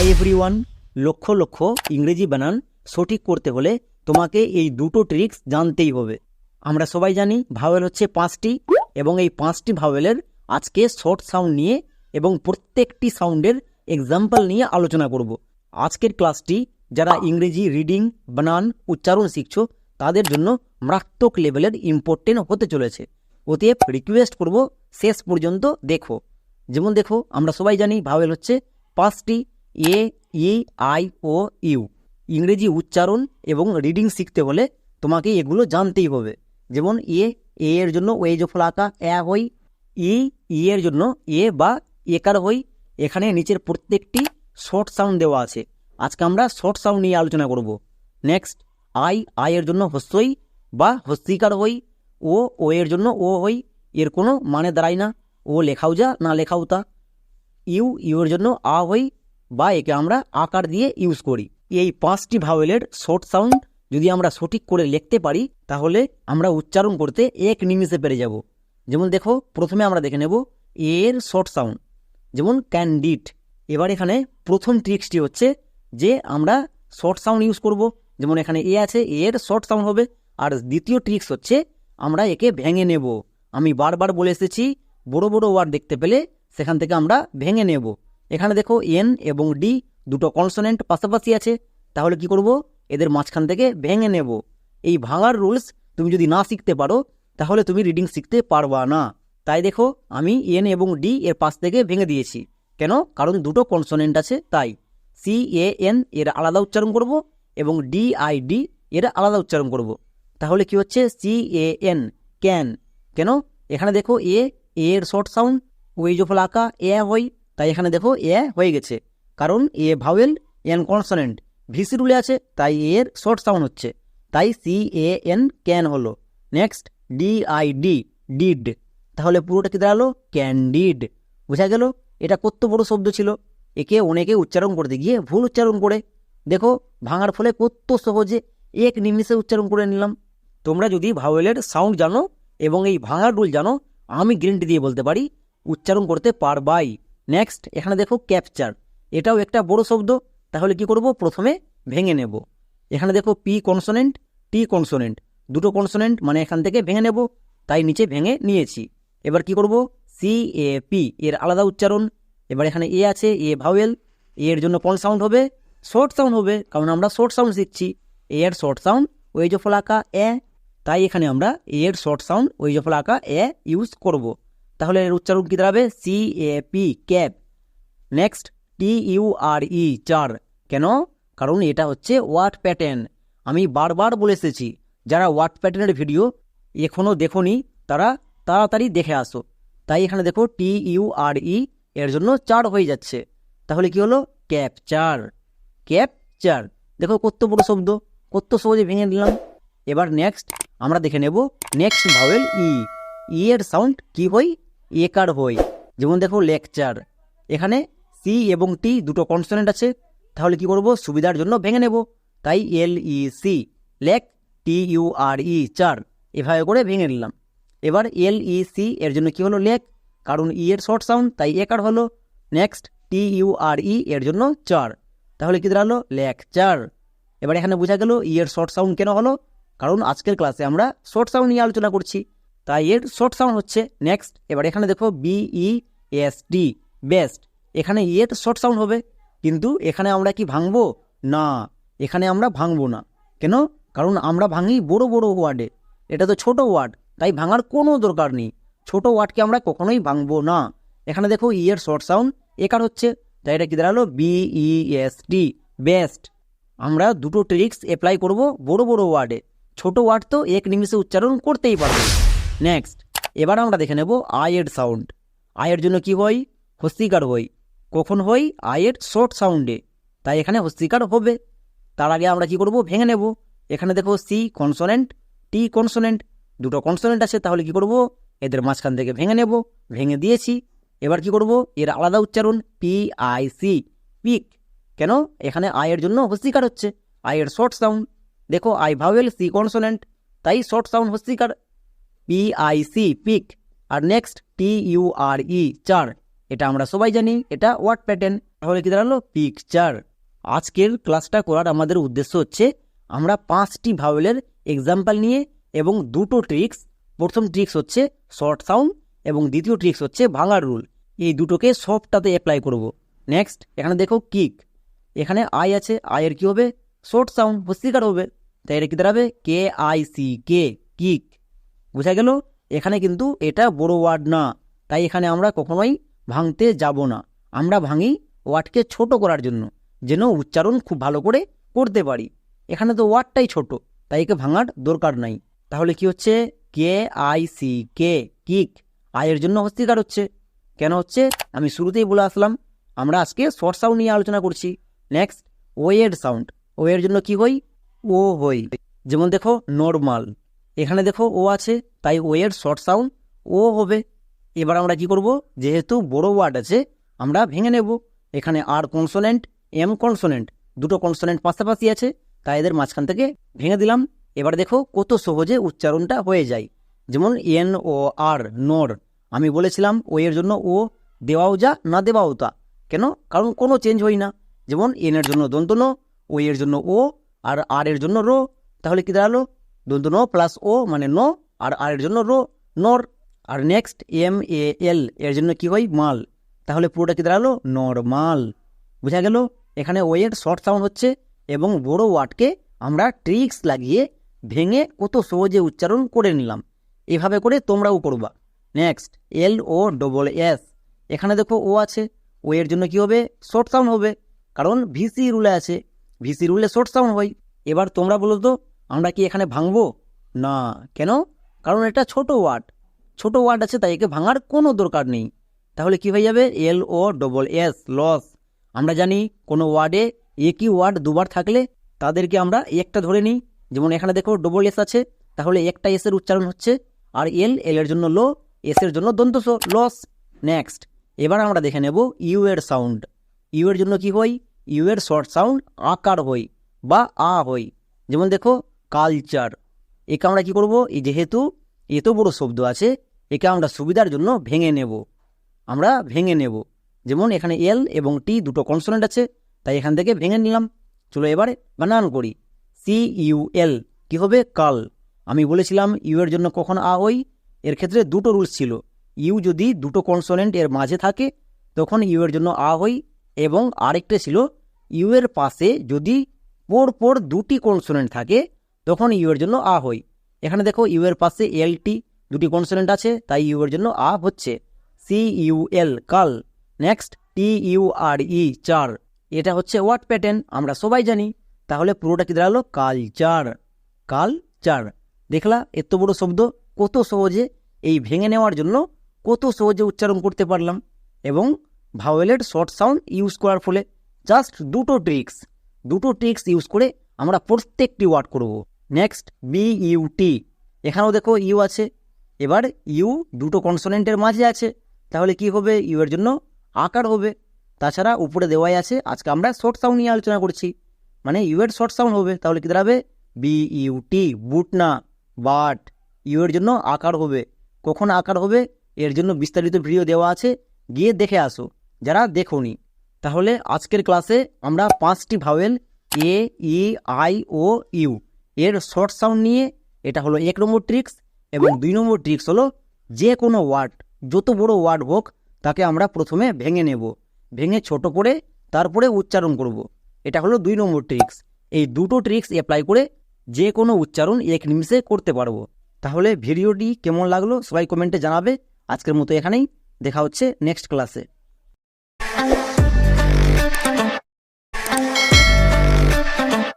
Hi everyone lakh lakh ইংরেজি বানান সঠিক করতে হলে তোমাকে এই দুটো ট্রিক্স জানতেই হবে। আমরা সবাই জানি ভাওয়েল হচ্ছে পাঁচটি এবং এই পাঁচটি ভাওয়েলের আজকে শর্ট সাউন্ড নিয়ে এবং প্রত্যেকটি সাউন্ডের এক্সাম্পল নিয়ে আলোচনা করব। আজকের ক্লাসটি যারা ইংরেজি রিডিং বানান, উচ্চারণ শিখছো, তাদের জন্য মারাত্মক লেভেলের ইম্পর্টেন্ট হতে চলেছে। অতএব রিকোয়েস্ট করব শেষ পর্যন্ত দেখো। যেমন দেখো, আমরা সবাই জানি ভাওয়েল হচ্ছে পাঁচটি এ ই আই, ও, ইউ। ইংরেজি উচ্চারণ এবং রিডিং শিখতে হলে তোমাকে এগুলো জানতেই হবে। যেমন এ এ এর জন্য ওয়ে জফল আঁকা, এ হই, ই ই এর জন্য এ বা একার হই। এখানে নিচের প্রত্যেকটি শর্ট সাউন্ড দেওয়া আছে। আজকে আমরা শর্ট সাউন্ড নিয়ে আলোচনা করব। নেক্সট আই আই এর জন্য হস্যই বা হস্তিকার হই। ও ও এর জন্য ও হই। এর কোনো মানে দাঁড়ায় না। ও লেখাও যা, না লেখাও তা। ইউ ইউ এর জন্য আ হই বা একে আমরা আকার দিয়ে ইউজ করি। এই পাঁচটি ভাওয়েলের শর্ট সাউন্ড যদি আমরা সঠিক করে লিখতে পারি, তাহলে আমরা উচ্চারণ করতে এক নিমিষে পেরে যাব। যেমন দেখো, প্রথমে আমরা দেখে নেব এর শর্ট সাউন্ড যেমন ক্যান্ডিড এবার এখানে প্রথম ট্রিক্সটি হচ্ছে যে আমরা শর্ট সাউন্ড ইউজ করব। যেমন এখানে এ আছে, এর শর্ট সাউন্ড হবে। আর দ্বিতীয় ট্রিক্স হচ্ছে আমরা একে ভেঙে নেব। আমি বারবার বলে এসেছি, বড় বড় ওয়ার্ড দেখতে পেলে সেখান থেকে আমরা ভেঙে নেব। এখানে দেখো এন এবং ডি দুটো কনসোনেন্ট পাশাপাশি আছে, তাহলে কি করব? এদের মাঝখান থেকে ভেঙে নেব। এই ভাঙার রুলস তুমি যদি না শিখতে পারো, তাহলে তুমি রিডিং শিখতে পারবা না। তাই দেখো, আমি এন এবং ডি এর পাশ থেকে ভেঙে দিয়েছি। কেন? কারণ দুটো কনসোনেন্ট আছে, তাই। সি এ এন এর আলাদা উচ্চারণ করব এবং ডি আই ডি এর আলাদা উচ্চারণ করব। তাহলে কি হচ্ছে? সি এ এন ক্যান কেন? এখানে দেখো এ এর শর্ট সাউন্ড ওয়েজ জফল আঁকা এ হই তাই এখানে দেখো এ হয়ে গেছে। কারণ A vowel N consonant V C রুলে আছে, তাই এর শর্ট সাউন্ড হচ্ছে। তাই সি এ এন ক্যান হলো। Next D I D did তাহলে পুরোটা কি দাঁড়াল? ক্যান্ডিড বোঝা গেল? এটা কত বড় শব্দ ছিল? একে অনেকে উচ্চারণ করতে গিয়ে ভুল উচ্চারণ করে। দেখো, ভাঙার ফলে কত সহজে এক নিমিষে উচ্চারণ করে নিলাম। তোমরা যদি ভাওয়েলের সাউন্ড জানো এবং এই ভাঙার রুল জানো, আমি গ্যারেন্টি দিয়ে বলতে পারি, উচ্চারণ করতে পারবাই। নেক্সট এখানে দেখো ক্যাপচার এটাও একটা বড় শব্দ, তাহলে কি করব? প্রথমে ভেঙে নেব। এখানে দেখো পি কনসোনেন্ট টি কনসোনেন্ট দুটো কনসোনেন্ট মানে এখান থেকে ভেঙে নেব, তাই নিচে ভেঙে নিয়েছি। এবার কি করব? সি এ পি এর আলাদা উচ্চারণ। এবার এখানে এ আছে এ ভাওয়েল এ এর জন্য কোন সাউন্ড হবে? শর্ট সাউন্ড হবে, কারণ আমরা শর্ট সাউন্ড শিখছি। এ এর শর্ট সাউন্ড ওই জফল আঁকা এ, তাই এখানে আমরা এ এর শর্ট সাউন্ড ওই জফল আঁকা এ ইউজ করব। তাহলে এর উচ্চারণ কি দাঁড়াবে? C A P cap next T U R E চার কেন? কারণ এটা হচ্ছে ওয়ার্ড প্যাটার্ন আমি বারবার বলে এসেছি, যারা ওয়ার্ড প্যাটার্নের ভিডিও এখনও দেখোনি, তারা তাড়াতাড়ি দেখে আসো। তাই এখানে দেখো টি ইউ আর ই এর জন্য চার হয়ে যাচ্ছে। তাহলে কি হলো? ক্যাপচার ক্যাপচার দেখো কত বড় শব্দ, কত সহজে ভেঙে দিলাম এবার নেক্সট আমরা দেখে নেব নেক্সট ভাওয়েল ই ই এর সাউন্ড কি হই একার হই যেমন দেখো লেকচার এখানে সি এবং টি দুটো কনসোনেন্ট আছে। তাহলে কি করব? সুবিধার জন্য ভেঙে নেব। তাই L E C lec T U R E চার এভাবে করে ভেঙে নিলাম। এবার এল ই সি এর জন্য কি হলো? লেক কারণ ই এর শর্ট সাউন্ড তাই একার হলো। নেক্সট টি ইউ আর ই এর জন্য চার তাহলে কি দাঁড়াল? লেকচার এবার এখানে বোঝা গেল ই এর শর্ট সাউন্ড কেন হলো? কারণ আজকের ক্লাসে আমরা শর্ট সাউন্ড নিয়ে আলোচনা করছি। তাই এর শর্ট সাউন্ড হচ্ছে নেক্সট এবার এখানে দেখো B E S D best এখানে ই এর শর্ট সাউন্ড হবে। কিন্তু এখানে আমরা কি ভাঙবো? না, এখানে আমরা ভাঙবো না। কেন? কারণ আমরা ভাঙি বড় বড় ওয়ার্ডে এটা তো ছোট ওয়ার্ড তাই ভাঙার কোনো দরকার নেই। ছোট ওয়ার্ডকে আমরা কখনোই ভাঙবো না। এখানে দেখো ই এর শর্ট সাউন্ড একার হচ্ছে? তাই এটা কি দাঁড়াল? B E S T best আমরা দুটো ট্রিক্স অ্যাপ্লাই করব বড় বড় ওয়ার্ডে ছোট ওয়ার্ড তো এক নিমিষে উচ্চারণ করতেই পারব। নেক্সট এবার আমরা দেখে নেব আয়ের সাউন্ড আয়ের জন্য কি হয় হস্তিকার হই। কখন হই? আয়ের শর্ট সাউন্ডে তাই এখানে হস্তিকার হবে। তার আগে আমরা কি করব? ভেঙে নেব। এখানে দেখো সি কনসোনেন্ট টি কনসোনেন্ট দুটো কনসোনেন্ট আছে। তাহলে কি করব? এদের মাঝখান থেকে ভেঙে নেব। ভেঙে দিয়েছি। এবার কি করব? এর আলাদা উচ্চারণ পি আই সি পিক কেন? এখানে আয়ের জন্য হস্তিকার হচ্ছে। আয়ের শর্ট সাউন্ড দেখো আই ভাওয়েল সি কনসোনেন্ট তাই শর্ট সাউন্ড হস্তিকার। P I C pick R next T U R E চার এটা আমরা সবাই জানি, এটা ওয়ার্ড প্যাটার্ন তাহলে কি দাঁড়াল? পিকচার আজকের ক্লাসটা করার আমাদের উদ্দেশ্য হচ্ছে, আমরা পাঁচটি ভাওয়েলের এক্সাম্পল নিয়ে এবং দুটো ট্রিক্স প্রথম ট্রিক্স হচ্ছে শর্ট সাউন্ড এবং দ্বিতীয় ট্রিক্স হচ্ছে ভাঙার রুল এই দুটোকে সবটাতে অ্যাপ্লাই করব। নেক্সট এখানে দেখো কিক এখানে আই আছে আয়ের কি হবে? শর্ট সাউন্ড হস্তিকার হবে। তাই এটা কি দাঁড়াবে? K I C K kick বোঝা গেল? এখানে কিন্তু এটা বড় ওয়ার্ড না। তাই এখানে আমরা কখনোই ভাঙতে যাব না। আমরা ভাঙি ওয়ার্ডকে ছোট করার জন্য, যেন উচ্চারণ খুব ভালো করে করতে পারি। এখানে তো ওয়ার্ডটাই ছোট, তাই একে ভাঙার দরকার নাই। তাহলে কি হচ্ছে? K I C K kick আয়ের জন্য হস্তিকার হচ্ছে। কেন হচ্ছে? আমি শুরুতেই বলে আসলাম, আমরা আজকে শর্ট সাউন্ড নিয়ে আলোচনা করছি। নেক্সট ওয়েড সাউন্ড ওয়ের জন্য কি হই? ও হই। যেমন দেখো নর্মাল এখানে দেখো ও আছে, তাই ওয়ের শর্ট সাউন্ড ও হবে। এবার আমরা কি করব? যেহেতু বড় ওয়ার্ড আছে, আমরা ভেঙে নেব। এখানে আর কনসোনেন্ট এম কনসোনেন্ট দুটো কনসোনেন্ট পাশাপাশি আছে, তাই এদের মাঝখান থেকে ভেঙে দিলাম। এবার দেখো কত সহজে উচ্চারণটা হয়ে যায়। যেমন এন, ও, আর, নর, আমি বলেছিলাম ও এর জন্য ও, দেওয়াও যা, না দেওয়াও তা। কেন? কারণ কোনো চেঞ্জ হয় না যেমন এন এর জন্য দন্ত ন ও এর জন্য ও, আর আর এর জন্য রো। তাহলে কি দাঁড়াল? দন্ত ন প্লাস ও মানে ন, আর আর এর জন্য রো, নর। আর নেক্সট এম এ এল এর জন্য কি হয়? মাল। তাহলে পুরোটা কি দাঁড়াল? নরমাল। বোঝা গেল? এখানে ওয়ের শর্ট সাউন্ড হচ্ছে এবং বড় ওয়ার্ডকে আমরা ট্রিক্স লাগিয়ে ভেঙে কত সহজে উচ্চারণ করে নিলাম। এভাবে করে তোমরাও করবা। Next L O double S এখানে দেখো ও আছে। ও এর জন্য কি হবে? শর্ট সাউন্ড হবে। কারণ ভিসি রুলে আছে। ভিসি রুলে শর্ট সাউন্ড হয়। এবার তোমরা বলো তো আমরা কি এখানে ভাঙব? না। কেন? কারণ এটা ছোট ওয়ার্ড। ছোট ওয়ার্ড আছে, তাই একে ভাঙার কোনো দরকার নেই। তাহলে কি হয়ে যাবে? L O double S loss আমরা জানি কোনো ওয়ার্ডে একই ওয়ার্ড দুবার থাকলে তাদেরকে আমরা একটা ধরে নিই। যেমন এখানে দেখো ডবল এস আছে, তাহলে একটা এসের উচ্চারণ হচ্ছে, আর এল এল এর জন্য লো এস এর জন্য দন্তস লস নেক্সট এবার আমরা দেখে নেব ইউ এর সাউন্ড ইউ এর জন্য কি হয় ইউ এর শর্ট সাউন্ড আকার হই, বা আ হই। যেমন দেখো কালচার। একে আমরা কি করব? এই যেহেতু এত বড় শব্দ আছে, একে আমরা সুবিধার জন্য ভেঙে নেব। আমরা ভেঙে নেব। যেমন এখানে এল এবং টি দুটো কনসোনেন্ট আছে, তাই এখান থেকে ভেঙে নিলাম। চলো এবারে বানান করি। সি ইউ এল কি হবে? কাল। আমি বলেছিলাম ইউ এর জন্য কখন আ হই এর ক্ষেত্রে দুটো রুলস ছিল। ইউ যদি দুটো কনসোনেন্ট এর মাঝে থাকে, তখন ইউ এর জন্য আ হই এবং আরেকটা ছিল ইউ এর পাশে যদি পর পর দুটি কনসোনেন্ট থাকে তখন ইউ এর জন্য আ হই এখানে দেখো ইউ এর পাশে এল টি দুটি কনসোনেন্ট আছে, তাই ইউ এর জন্য আ হচ্ছে সি ইউ এল কাল। Next T U R E চার। এটা হচ্ছে ওয়ার্ড প্যাটার্ন আমরা সবাই জানি। তাহলে পুরোটা কি দাঁড়াল? কালচার। কালচার। দেখলা, এত বড় শব্দ, কত সহজে এই ভেঙে নেওয়ার জন্য কত সহজে উচ্চারণ করতে পারলাম। এবং ভাওয়েলের শর্ট সাউন্ড ইউজ করার ফলে জাস্ট দুটো ট্রিক্স দুটো ট্রিক্স ইউজ করে আমরা প্রত্যেকটি ওয়ার্ড করব। নেক্সট বি ইউ টি এখানেও দেখো ইউ আছে। এবার ইউ দুটো কনসোনেন্টের মাঝে আছে। তাহলে কি হবে? ইউ এর জন্য আকার হবে। তাছাড়া উপরে দেওয়াই আছে। আজকে আমরা শর্ট সাউন্ড নিয়ে আলোচনা করছি। মানে ইউ এর শর্ট সাউন্ড হবে। তাহলে কি দাঁড়াবে? বি ইউ টি বুট না বাট ইউ এর জন্য আকার হবে। কখন আকার হবে? এর জন্য বিস্তারিত ভিডিও দেওয়া আছে। গিয়ে দেখে আসো। যারা দেখোনি, তাহলে আজকের ক্লাসে আমরা পাঁচটি vowel A E I O U এর শর্ট সাউন্ড নিয়ে এটা হলো এক নম্বর ট্রিক্স এবং দুই নম্বর ট্রিক্স হলো যে কোনো ওয়ার্ড যত বড় ওয়ার্ড হোক, তাকে আমরা প্রথমে ভেঙে নেব। ভেঙে ছোট করে তারপরে উচ্চারণ করব। এটা হলো দুই নম্বর ট্রিক্স এই দুটো ট্রিক্স অ্যাপ্লাই করে যে কোনো উচ্চারণ এক নিমিষে করতে পারব। তাহলে ভিডিওটি কেমন লাগল সবাই কমেন্টে জানাবে। আজকের মতো এখানেই। দেখা হচ্ছে নেক্সট ক্লাসে